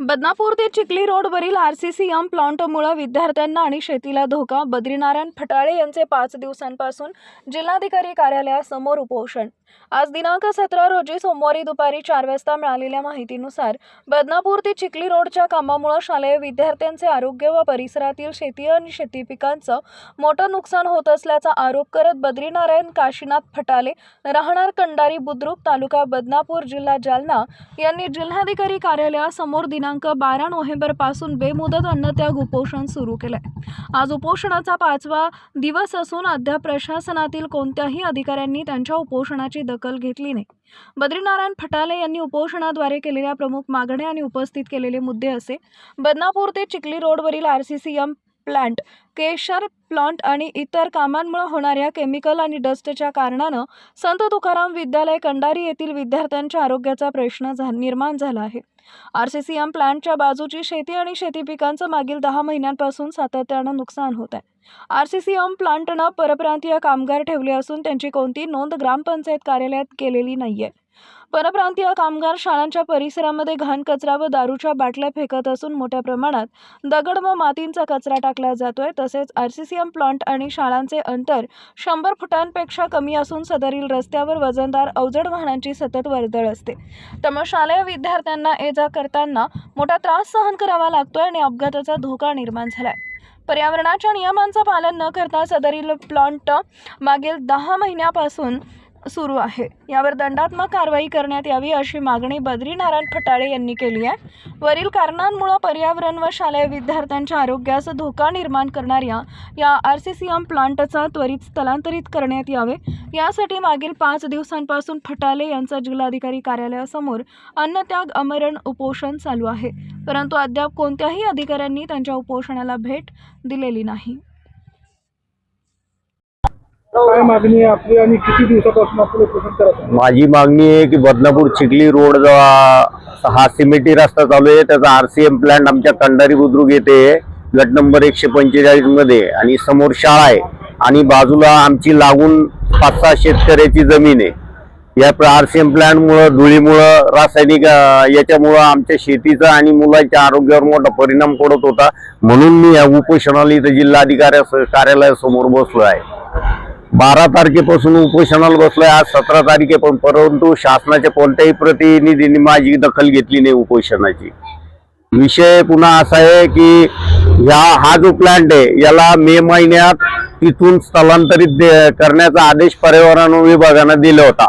बदनापूर ते चिखली रोडवरील R C C M प्लांटमुळं विद्यार्थ्यांना आणि शेतीला धोका बद्रीनारायण फटाळे यांचे पाच दिवसांपासून जिल्हाधिकारी कार्यालयासमोर उपोषण. आज दिनांक सतरा रोजी सोमवारी दुपारी चार वाजता मिळालेल्या माहितीनुसार बदनापूर ते चिखली रोडच्या कामामुळे शालेय विद्यार्थ्यांचे आरोग्य व परिसरातील शेती आणि शेती पिकांचं मोठं नुकसान होत असल्याचा आरोप करत बद्रीनारायण काशीनाथ फटाले राहणार कंडारी बुद्रुक तालुका बदनापूर जिल्हा जालना यांनी जिल्हाधिकारी कार्यालयासमोर दिनांक बारा नोव्हेंबरपासून बेमुदत अन्नत्याग उपोषण सुरू केलं आहे आज उपोषणाचा पाचवा दिवस असून अद्याप प्रशासनातील कोणत्याही अधिकाऱ्यांनी त्यांच्या उपोषणाची दखल घेतली नाही. बद्रीनारायण फटाले यांनी उपोषणाद्वारे केलेल्या प्रमुख मागण्या आणि उपस्थित केलेले मुद्दे असे. बदनापूर ते चिखली रोडवरील R C C M plant. केशर प्लांट आणि इतर कामांमुळे होणाऱ्या केमिकल आणि डस्टच्या कारणानं संत तुकाराम विद्यालय कंडारी येथील विद्यार्थ्यांच्या आरोग्याचा प्रश्न झा निर्माण झाला आहे. आर सी सी एम प्लांटच्या बाजूची शेती आणि शेती पिकांचं मागील दहा महिन्यांपासून सातत्यानं नुकसान होत आहे. आर सी सी एम प्लांटनं परप्रांतीय कामगार ठेवले असून त्यांची कोणती नोंद ग्रामपंचायत कार्यालयात केलेली नाही आहे परप्रांतीय कामगार शाळांच्या परिसरामध्ये घाण कचरा व दारूच्या बाटल्या फेकत असून मोठ्या प्रमाणात दगड व मातींचा कचरा टाकला जातोय. तसेच R C C M plant आणि शाळांचे अंतर शंभर फुटांपेक्षा कमी असून सदरील रस्त्यावर वजनदार अवजड वाहनांची सतत वर्दळ असते. त्यामुळे शालेय विद्यार्थ्यांना ये जा करताना मोठा त्रास सहन करावा लागतोय आणि अपघाताचा धोका निर्माण झालाय. पर्यावरणाच्या नियमांचं पालन न करता सदरील प्लांट मागील दहा महिन्यापासून सुरू आहे. यावर दंडात्मक कारवाई करण्यात यावी अशी मागणी बद्रीनारायण फटाळे यांनी केली आहे. वरील कारणांमुळे पर्यावरण व शालेय विद्यार्थ्यांच्या आरोग्यास धोका निर्माण करणाऱ्या या आर सी सी एम प्लांटचा त्वरित स्थलांतरित करण्यात यावे. यासाठी मागील पाच दिवसांपासून फटाले यांचा जिल्हाधिकारी कार्यालयासमोर अन्नत्याग अमरण उपोषण चालू आहे. परंतु अद्याप कोणत्याही अधिकाऱ्यांनी त्यांच्या उपोषणाला भेट दिलेली नाही. काय मागणी आहे आपली आणि किती दिवसापासून आपण उपोषण करत आहे माझी मागणी आहे की बदनापूर चिखली रोड जो हा हा सिमेंटी रस्ता चालू आहे त्याचा आरसीएम प्लांट आमच्या कंडारी बुद्रुक येथे आहे. गट नंबर एकशे पंचेचाळीसमध्ये आणि समोर शाळा आहे. आणि बाजूला आमची लागून पाच सहा शेतकऱ्याची जमीन आहे. या आरसीएम प्लांट मुळे धुळीमुळं रासायनिक अं, याच्यामुळं आमच्या शेतीचा आणि मुलांच्या आरोग्यावर मोठा परिणाम पडत होता. म्हणून मी या उपोषणाला इथं जिल्हाधिकारी कार्यालयासमोर बसलो आहे बारा तारखेपासून उपोषणाला बसलोय. आज सतरा तारखे पण परंतु शासनाच्या कोणत्याही प्रतिनिधींनी माझी दखल घेतली नाही उपोषणाची. विषय पुन्हा असा आहे की ह्या हा जो प्लांट आहे याला मे महिन्यात तिथून स्थलांतरित करण्याचा आदेश पर्यावरण विभागानं दिला होता.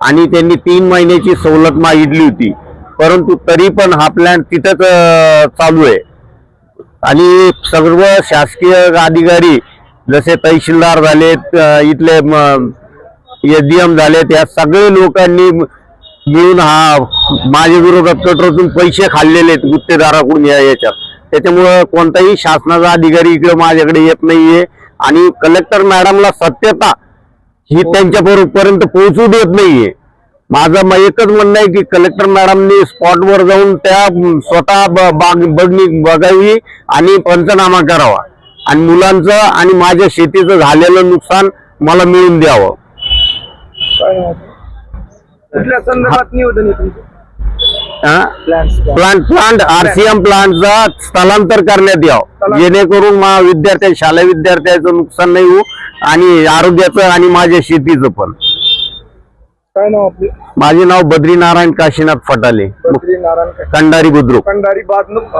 आणि त्यांनी तीन महिन्याची सवलत मागितली होती. परंतु तरी पण हा प्लांट तिथंच चालू आहे. आणि सर्व शासकीय अधिकारी जसे तहसीलदार झालेत इथले एसडीएम झालेत या सगळे लोकांनी मिळून हा माझ्या विरोधात कट रचून पैसे खाल्लेले आहेत गुत्तेदाराकडून या याच्यात. त्याच्यामुळं कोणताही शासनाचा अधिकारी इकडे माझ्याकडे येत नाहीये. आणि कलेक्टर मॅडमला सत्यता ही त्यांच्या पर्यंत पोहोचू देत नाहीये. माझं म- एकच म्हणणं आहे की कलेक्टर मॅडमनी स्पॉटवर जाऊन त्या स्वतः बाग बघणी बघावी आणि पंचनामा करावा. आणि मुलांचं आणि माझ्या शेतीचं झालेलं नुकसान मला मिळून द्यावं? कुठल्या संदर्भात निवेदन आहे तुमचं? प्लांट प्लांट आरसीएम प्लांटचा स्थलांतर करण्यात यावं. जेणेकरून विद्यार्थ्या शालेय विद्यार्थ्याचं नुकसान नाही होऊ आणि आरोग्याचं आणि माझ्या शेतीचं पण. काय नाव आपले? माझे नाव बद्रीनारायण काशीनाथ फटाले. बद्री नारायण कंडारी बुद्रुक. कंडारी बादनुक